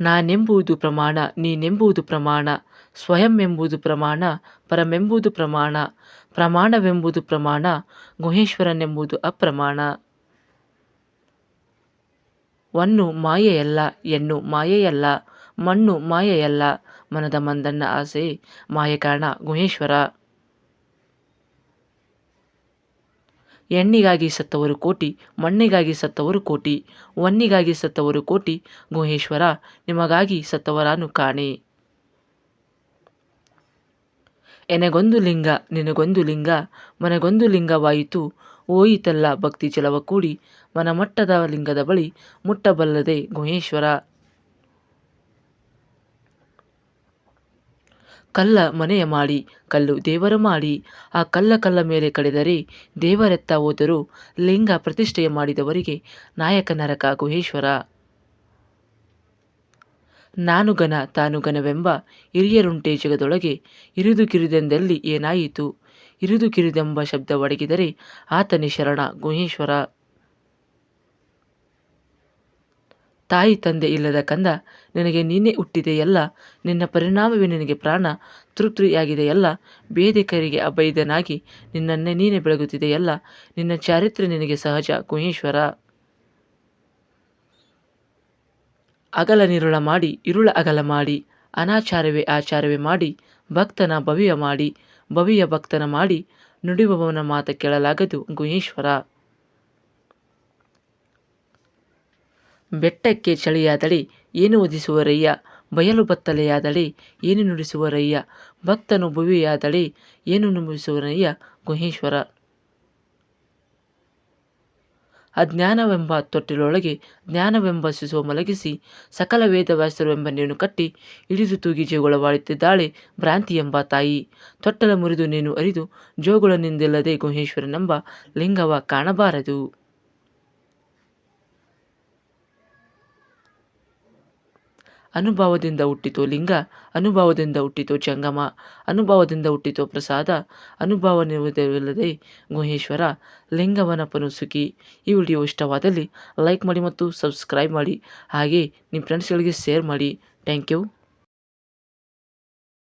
ನಾನೆಂಬುದು ಪ್ರಮಾಣ, ನೀನೆಂಬುದು ಪ್ರಮಾಣ ಸ್ವಯಂ ಎಂಬುದು ಪ್ರಮಾಣ, ಪರಮೆಂಬುದು ಪ್ರಮಾಣ, ಪ್ರಮಾಣವೆಂಬುದು ಪ್ರಮಾಣ, ಗುಹೇಶ್ವರನೆಂಬುದು ಅಪ್ರಮಾಣ. ವನ್ನು ಮಾಯೆಯಲ್ಲ, ಎನ್ನು ಮಾಯೆಯಲ್ಲ, ಮಣ್ಣು ಮಾಯೆಯಲ್ಲ, ಮನದ ಮಂದಣ್ಣ ಆಸೆ, ಮಾಯೆ ಕಾರಣ ಗುಹೇಶ್ವರ. ಹೆಣ್ಣಿಗಾಗಿ ಸತ್ತವರು ಕೋಟಿ, ಮಣ್ಣಿಗಾಗಿ ಸತ್ತವರು ಕೋಟಿ, ವನ್ನಿಗಾಗಿ ಸತ್ತವರು ಕೋಟಿ, ಗುಹೇಶ್ವರ, ನಿಮಗಾಗಿ ಸತ್ತವರಾನು ಕಾಣೆ. ಎನೆಗೊಂದು ಲಿಂಗ, ನಿನಗೊಂದು ಲಿಂಗ, ಮನೆಗೊಂದು ಲಿಂಗವಾಯಿತು, ಓಯಿತಲ್ಲ ಭಕ್ತಿ ಜಲವ ಕೂಡಿ, ಮನಮಟ್ಟದ ಲಿಂಗದ ಬಳಿ ಮುಟ್ಟಬಲ್ಲದೆ ಗುಹೇಶ್ವರ. ಕಲ್ಲ ಮನೆಯ ಮಾಡಿ ಕಲ್ಲು ದೇವರ ಮಾಡಿ ಆ ಕಲ್ಲ ಕಲ್ಲ ಮೇಲೆ ಕಳೆದರೆ ದೇವರೆತ್ತ ಹೋದರೂ ಲಿಂಗ ಪ್ರತಿಷ್ಠೆಯ ಮಾಡಿದವರಿಗೆ ನಾಯಕ ನರಕ ಗುಹೇಶ್ವರ. ನಾನು ಘನ, ತಾನು ಘನವೆಂಬ ಹಿರಿಯರುಂಟೆ ಜಗದೊಳಗೆ ಇರಿದು ಕಿರಿದೆಂದಲ್ಲಿ ಏನಾಯಿತು? ಇರಿದು ಕಿರಿದೆಂಬ ಶಬ್ದ ಒಡಗಿದರೆ ಆತನೇ ಶರಣ ಗುಹೇಶ್ವರ. ತಾಯಿ ತಂದೆ ಇಲ್ಲದ ಕಂದ, ನಿನಗೆ ನೀನೇ ಹುಟ್ಟಿದೆಯಲ್ಲ? ನಿನ್ನ ಪರಿಣಾಮವೇ ನಿನಗೆ ಪ್ರಾಣ? ತೃಪ್ತಿಯಾಗಿದೆಯಲ್ಲ? ಬೇದಿಕರಿಗೆ ಅಭಯದನಾಗಿ ನಿನ್ನನ್ನೇ ನೀನೆ ಬೆಳಗುತ್ತಿದೆಯಲ್ಲ? ನಿನ್ನ ಚಾರಿತ್ರ್ಯ ನಿನಗೆ ಸಹಜ ಗುಹೇಶ್ವರ ಅಗಲ ನಿರುಳ ಮಾಡಿ, ಇರುಳ ಅಗಲ ಮಾಡಿ, ಅನಾಚಾರವೇ ಆಚಾರವೇ ಮಾಡಿ, ಭಕ್ತನ ಭವ್ಯ ಮಾಡಿ, ಭವಿಯ ಭಕ್ತನ ಮಾಡಿ ನುಡಿಯುವವನ ಮಾತ ಕೇಳಲಾಗದು, ಗುಹೇಶ್ವರ. ಬೆಟ್ಟಕ್ಕೆ ಚಳಿಯಾದಳಿ, ಏನು ಒದಿಸುವರಯ್ಯ ಬಯಲು ಬತ್ತಲೆಯಾದಳಿ, ಏನು ನುಡಿಸುವರಯ್ಯ? ಭಕ್ತನು ಭುವಿಯಾದಳಿ, ಏನು ನುಡಿಸುವರಯ್ಯ? ಗುಹೇಶ್ವರ. ಅಜ್ಞಾನವೆಂಬ ತೊಟ್ಟಿಲೊಳಗೆ ಜ್ಞಾನವೆಂಬ ಶಿಶುವ ಮಲಗಿಸಿ ಸಕಲ ವೇದವ್ಯಾಸರುವೆಂಬ ನೀನು ಕಟ್ಟಿ ಇಳಿದು ತೂಗಿ ಜೋಗುಳವಾಡುತ್ತಿದ್ದಾಳೆ ಭ್ರಾಂತಿ ಎಂಬ ತಾಯಿ. ತೊಟ್ಟಲ ಮುರಿದು ನೀನು ಅರಿದು ಜೋಗುಳನಿಂದಿಲ್ಲದೆ ಗುಹೇಶ್ವರನೆಂಬ ಲಿಂಗವ ಕಾಣಬಾರದು. ಅನುಭವದಿಂದ ಹುಟ್ಟಿತು ಲಿಂಗ, ಅನುಭವದಿಂದ ಹುಟ್ಟಿತು ಜಂಗಮ ಅನುಭವದಿಂದ ಹುಟ್ಟಿತು ಪ್ರಸಾದ ಅನುಭವವಿಲ್ಲದೆ ಗುಹೇಶ್ವರ ಲಿಂಗವನಪನು ಸುಖಿ ಈ ವಿಡಿಯೋ ಇಷ್ಟವಾದಲ್ಲಿ ಲೈಕ್ ಮಾಡಿ ಮತ್ತು ಸಬ್ಸ್ಕ್ರೈಬ್ ಮಾಡಿ. ಹಾಗೆ ನಿಮ್ಮ ಫ್ರೆಂಡ್ಸ್ಗಳಿಗೆ ಶೇರ್ ಮಾಡಿ. Thank you